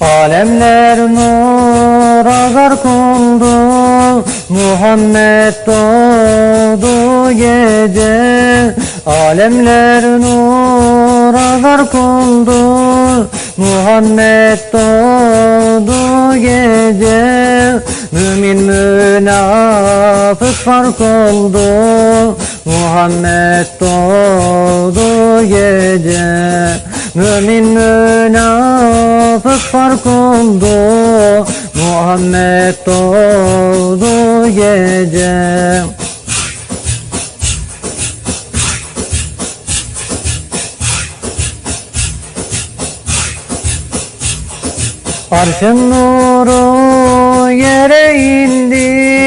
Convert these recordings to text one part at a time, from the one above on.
Alemler nura gark oldu Muhammed doğdu gece. Alemler nura gark oldu Muhammed doğdu gece fark oldu Muhammed doğdu gece. Mümin münafık fark oldu Muhammed doğdu gece. Arşın nuru yere indi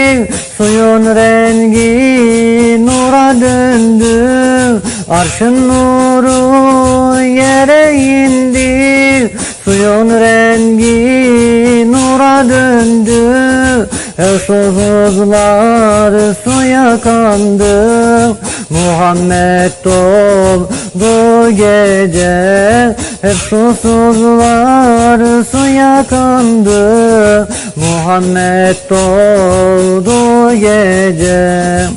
Arşın nuru yere indi Suyun rengi nura döndü. El susuzlar suya kandı. Muhammed doğdu gece. Hep susuzlar suya kandı. Muhammed doğdu gece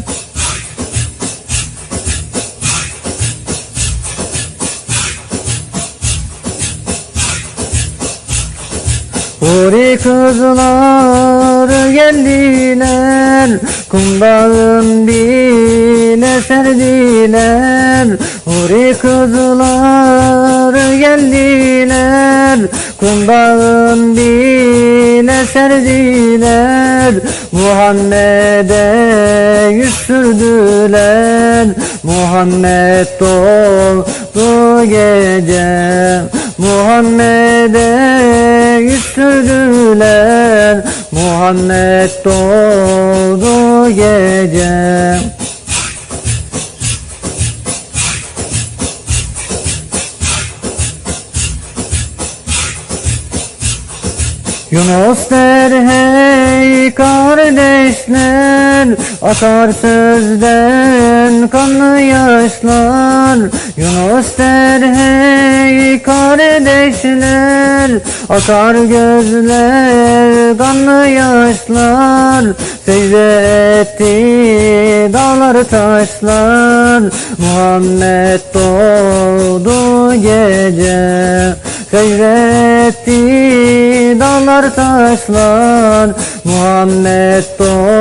Huri kızlar geldiler Kumdağın bile serdiler. Huri kızlar geldiler Kumdağın bile serdiler. Muhammed'e yüz sürdüler Muhammed doğdu gece. Muhammed'e yüz sürdüler. Muhammed doğdu gece. Yunus der hey kardeşler Akar kanlı yaşlar Yunus der hey kardeşler. Akar gözler kanlı yaşlar. Secde etti dağlar taşlar. Muhammed doğdu gece. Secde etti dağlar taşlar. Muhammed doğdu